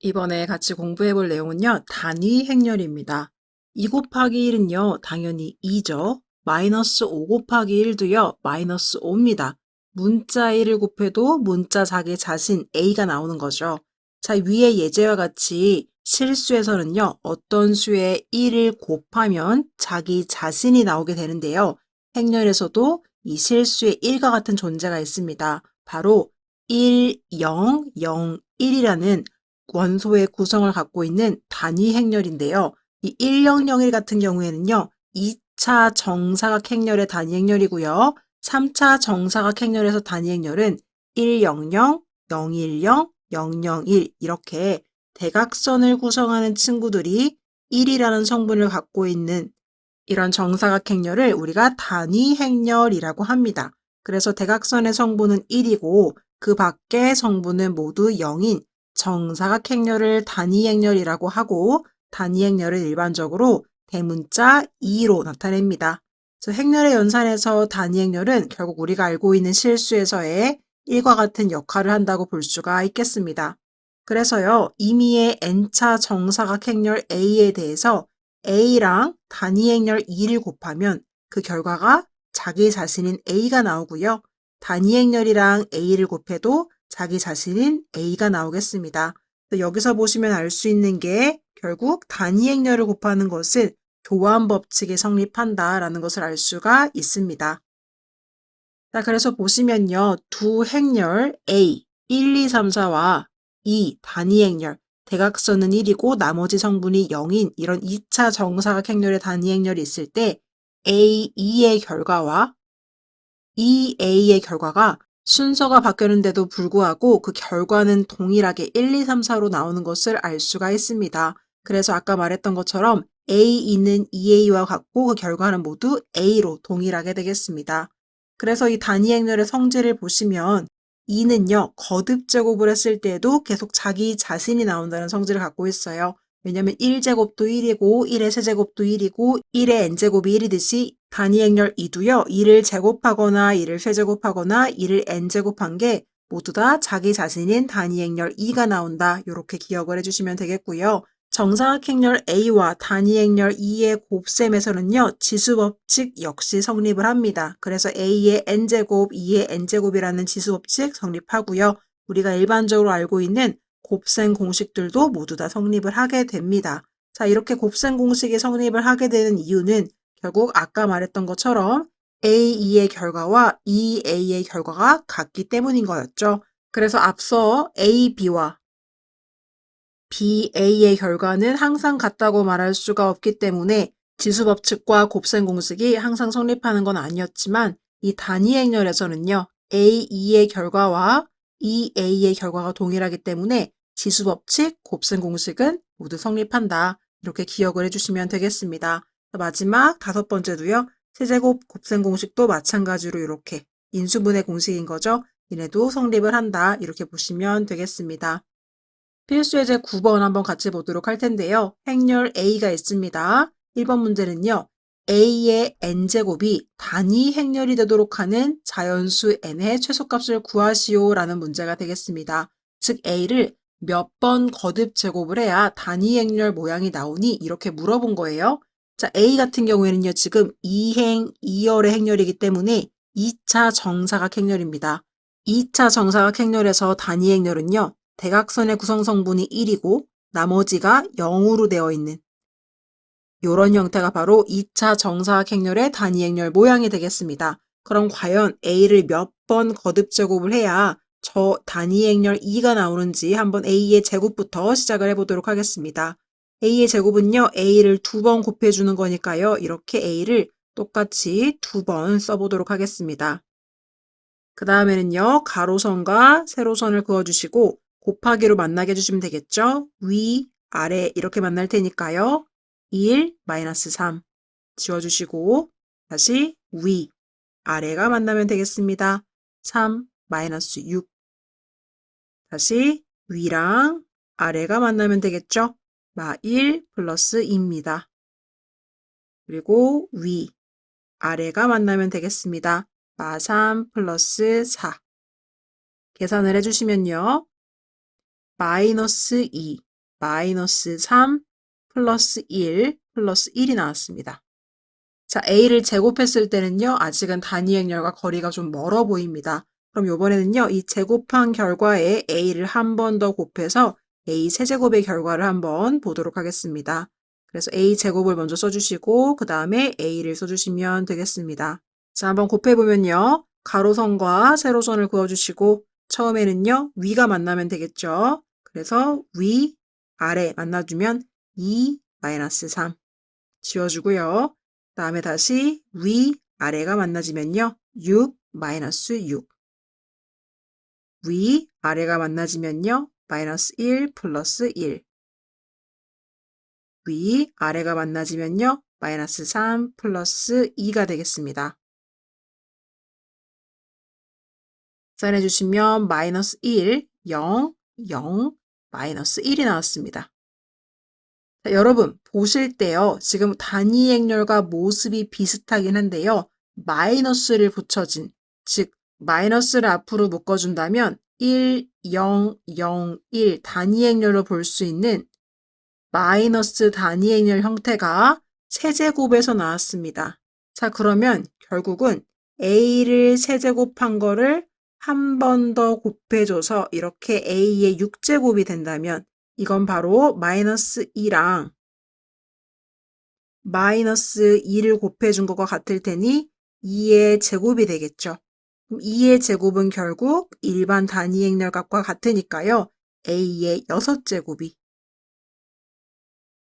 이번에 같이 공부해 볼 내용은요, 단위 행렬입니다. 2 곱하기 1은요, 당연히 2죠. 마이너스 5 곱하기 1도요, 마이너스 5입니다. 문자 1을 곱해도 문자 자기 자신 A가 나오는 거죠. 자, 위에 예제와 같이 실수에서는요, 어떤 수에 1을 곱하면 자기 자신이 나오게 되는데요. 행렬에서도 이 실수에 1과 같은 존재가 있습니다. 바로 1, 0, 0, 1이라는 원소의 구성을 갖고 있는 단위 행렬인데요. 이 1001 같은 경우에는요. 2차 정사각 행렬의 단위 행렬이고요. 3차 정사각 행렬에서 단위 행렬은 100, 010, 001 이렇게 대각선을 구성하는 친구들이 1이라는 성분을 갖고 있는 이런 정사각 행렬을 우리가 단위 행렬이라고 합니다. 그래서 대각선의 성분은 1이고 그 밖의 성분은 모두 0인 정사각 행렬을 단위 행렬이라고 하고 단위 행렬을 일반적으로 대문자 2로 나타냅니다. 행렬의 연산에서 단위 행렬은 결국 우리가 알고 있는 실수에서의 1과 같은 역할을 한다고 볼 수가 있겠습니다. 그래서요, 임의의 n차 정사각 행렬 A에 대해서 A랑 단위 행렬 2를 곱하면 그 결과가 자기 자신인 A가 나오고요. 단위 행렬이랑 A를 곱해도 자기 자신인 A가 나오겠습니다. 여기서 보시면 알 수 있는 게 결국 단위 행렬을 곱하는 것은 교환 법칙이 성립한다라는 것을 알 수가 있습니다. 자, 그래서 보시면요. 두 행렬 A 1, 2, 3, 4와 2 단위 행렬 대각선은 1이고 나머지 성분이 0인 이런 2차 정사각 행렬의 단위 행렬이 있을 때 A, 2의 결과와 2A의 결과가 순서가 바뀌었는데도 불구하고 그 결과는 동일하게 1, 2, 3, 4로 나오는 것을 알 수가 있습니다. 그래서 아까 말했던 것처럼 A2는 2A와 같고 그 결과는 모두 A로 동일하게 되겠습니다. 그래서 이 단위 행렬의 성질을 보시면 2는요, 거듭 제곱을 했을 때에도 계속 자기 자신이 나온다는 성질을 갖고 있어요. 왜냐면 1제곱도 1이고 1의 세제곱도 1이고 1의 n제곱이 1이듯이 단위 행렬 2도요. 2를 제곱하거나 2를 세제곱하거나 2를 n제곱한 게 모두 다 자기 자신인 단위 행렬 2가 나온다. 이렇게 기억을 해주시면 되겠고요. 정사각 행렬 A와 단위 행렬 2의 곱셈에서는요. 지수 법칙 역시 성립을 합니다. 그래서 A의 n제곱, 2의 n제곱이라는 지수 법칙 성립하고요. 우리가 일반적으로 알고 있는 곱셈 공식들도 모두 다 성립을 하게 됩니다. 자, 이렇게 곱셈 공식이 성립을 하게 되는 이유는 결국 아까 말했던 것처럼 A2의 결과와 2A의 결과가 같기 때문인 거였죠. 그래서 앞서 A, B와 B, A의 결과는 항상 같다고 말할 수가 없기 때문에 지수 법칙과 곱셈 공식이 항상 성립하는 건 아니었지만 이 단위 행렬에서는요. A, 2의 결과와 2A의 결과가 동일하기 때문에 지수법칙, 곱셈 공식은 모두 성립한다. 이렇게 기억을 해주시면 되겠습니다. 마지막 다섯 번째도요. 세제곱 곱셈 공식도 마찬가지로 이렇게 인수분해 공식인 거죠. 얘네도 성립을 한다. 이렇게 보시면 되겠습니다. 필수 예제 9번 한번 같이 보도록 할 텐데요. 행렬 A가 있습니다. 1번 문제는요. A의 n제곱이 단위 행렬이 되도록 하는 자연수 n의 최소값을 구하시오 라는 문제가 되겠습니다. 즉 A를 몇 번 거듭 제곱을 해야 단위 행렬 모양이 나오니 이렇게 물어본 거예요. 자, A 같은 경우에는요, 지금 2행 2열의 행렬이기 때문에 2차 정사각 행렬입니다. 2차 정사각 행렬에서 단위 행렬은요, 대각선의 구성 성분이 1이고 나머지가 0으로 되어 있는 이런 형태가 바로 2차 정사각 행렬의 단위 행렬 모양이 되겠습니다. 그럼 과연 A를 몇 번 거듭 제곱을 해야 저 단위 행렬 2가 나오는지 한번 A의 제곱부터 시작을 해보도록 하겠습니다. A의 제곱은요, A를 두 번 곱해주는 거니까요, 이렇게 A를 똑같이 두 번 써보도록 하겠습니다. 그 다음에는요, 가로선과 세로선을 그어주시고 곱하기로 만나게 해주시면 되겠죠? 위, 아래 이렇게 만날 테니까요. 1, 마이너스 3 지워주시고 다시 위, 아래가 만나면 되겠습니다. 3, 마이너스 6 다시 위랑 아래가 만나면 되겠죠? 마1 플러스 2입니다. 그리고 위, 아래가 만나면 되겠습니다. 마3 플러스 4 계산을 해주시면요. 마이너스 2 마이너스 3 플러스 1 플러스 1이 나왔습니다. 자, a를 제곱했을 때는요, 아직은 단위 행렬과 거리가 좀 멀어 보입니다. 그럼 이번에는요, 이 제곱한 결과에 a를 한 번 더 곱해서 a 세제곱의 결과를 한번 보도록 하겠습니다. 그래서 a 제곱을 먼저 써주시고 그 다음에 a를 써주시면 되겠습니다. 자, 한번 곱해보면요. 가로선과 세로선을 그어주시고 처음에는요, 위가 만나면 되겠죠. 그래서 위, 아래 만나주면 2, 마이너스 3 지워주고요. 다음에 다시 위, 아래가 만나지면요. 6, 마이너스 6 위, 아래가 만나지면요. 마이너스 1 플러스 1 위, 아래가 만나지면요. 마이너스 3 플러스 2가 되겠습니다. 짠해주시면 마이너스 1, 0, 0, 마이너스 1이 나왔습니다. 자, 여러분 보실 때요. 지금 단위 행렬과 모습이 비슷하긴 한데요. 마이너스를 붙여진 즉 마이너스를 앞으로 묶어준다면 1, 0, 0, 1 단위 행렬로 볼 수 있는 마이너스 단위 행렬 형태가 세제곱에서 나왔습니다. 자 그러면 결국은 a를 세제곱한 거를 한 번 더 곱해줘서 이렇게 a의 6제곱이 된다면 이건 바로 마이너스 2랑 마이너스 2를 곱해준 것과 같을 테니 2의 제곱이 되겠죠. 그럼 2의 제곱은 결국 일반 단위 행렬값과 같으니까요. a의 6제곱이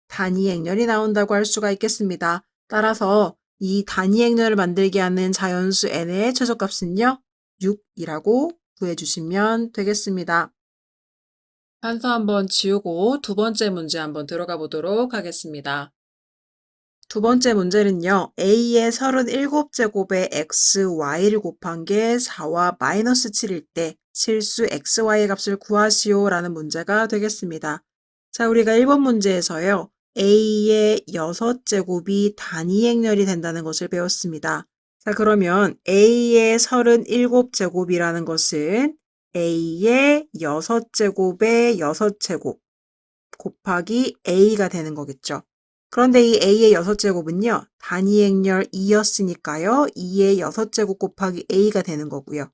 단위 행렬이 나온다고 할 수가 있겠습니다. 따라서 이 단위 행렬을 만들게 하는 자연수 n의 최소값은요. 6이라고 구해주시면 되겠습니다. 판서 한번 지우고 두 번째 문제 한번 들어가 보도록 하겠습니다. 두 번째 문제는요. a의 37제곱에 x, y를 곱한 게 4와 마이너스 7일 때 실수 xy의 값을 구하시오 라는 문제가 되겠습니다. 자, 우리가 1번 문제에서요. a의 6제곱이 단위 행렬이 된다는 것을 배웠습니다. 자, 그러면 a의 37제곱이라는 것은 a의 6제곱의 6제곱 곱하기 a가 되는 거겠죠. 그런데 이 a의 6제곱은요. 단위 행렬 2였으니까요. 2의 6제곱 곱하기 a가 되는 거고요.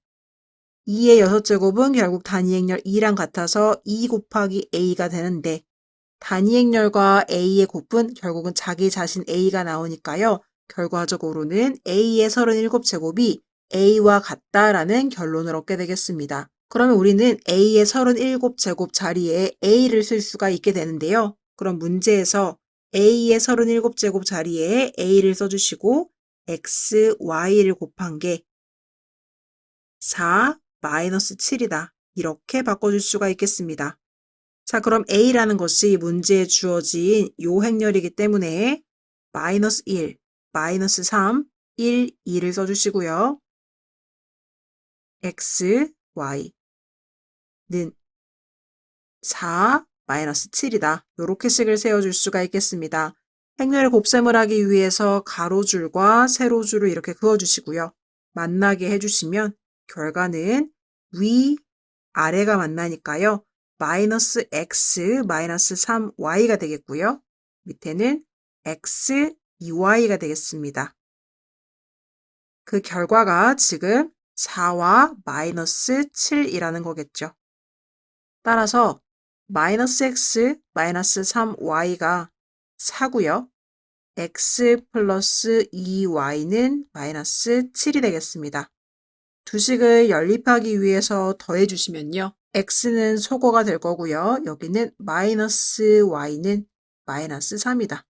2의 6제곱은 결국 단위 행렬 2랑 같아서 2 곱하기 a가 되는데 단위 행렬과 a의 곱은 결국은 자기 자신 a가 나오니까요. 결과적으로는 a의 37제곱이 a와 같다라는 결론을 얻게 되겠습니다. 그러면 우리는 a의 37제곱 자리에 a를 쓸 수가 있게 되는데요. 그럼 문제에서 a의 37제곱 자리에 a를 써주시고 x, y를 곱한 게 4, 마이너스 7이다. 이렇게 바꿔줄 수가 있겠습니다. 자, 그럼 a라는 것이 문제에 주어진 요 행렬이기 때문에 마이너스 1, 마이너스 3, 1, 2를 써주시고요. x, y는 4, 마이너스 7이다. 이렇게 식을 세워줄 수가 있겠습니다. 행렬의 곱셈을 하기 위해서 가로줄과 세로줄을 이렇게 그어주시고요. 만나게 해주시면 결과는 위, 아래가 만나니까요. 마이너스 x, 마이너스 3y가 되겠고요. 밑에는 x, 2y가 되겠습니다. 그 결과가 지금 4와 마이너스 7이라는 거겠죠. 따라서 마이너스 x, 마이너스 3y가 4고요. x 플러스 2y는 마이너스 7이 되겠습니다. 두 식을 연립하기 위해서 더해주시면요. x는 소거가 될 거고요. 여기는 마이너스 y는 마이너스 3이다.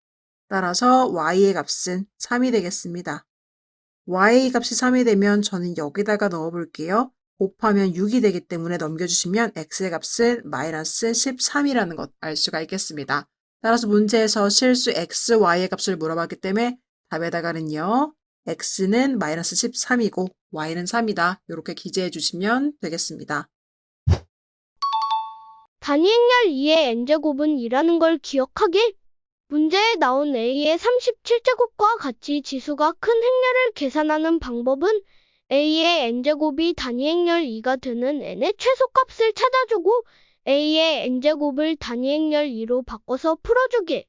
따라서 y의 값은 3이 되겠습니다. y 값이 3이 되면 저는 여기다가 넣어 볼게요. 곱하면 6이 되기 때문에 넘겨주시면 x의 값은 마이너스 13이라는 것 알 수가 있겠습니다. 따라서 문제에서 실수 x, y의 값을 물어봤기 때문에 답에다가는요. x는 마이너스 13이고 y는 3이다. 이렇게 기재해 주시면 되겠습니다. 단위 행렬 2의 n제곱은 2라는 걸 기억하길. 문제에 나온 a의 37제곱과 같이 지수가 큰 행렬을 계산하는 방법은 a의 n제곱이 단위 행렬 2가 되는 n의 최소값을 찾아주고 A의 n제곱을 단위 행렬 2로 바꿔서 풀어주기.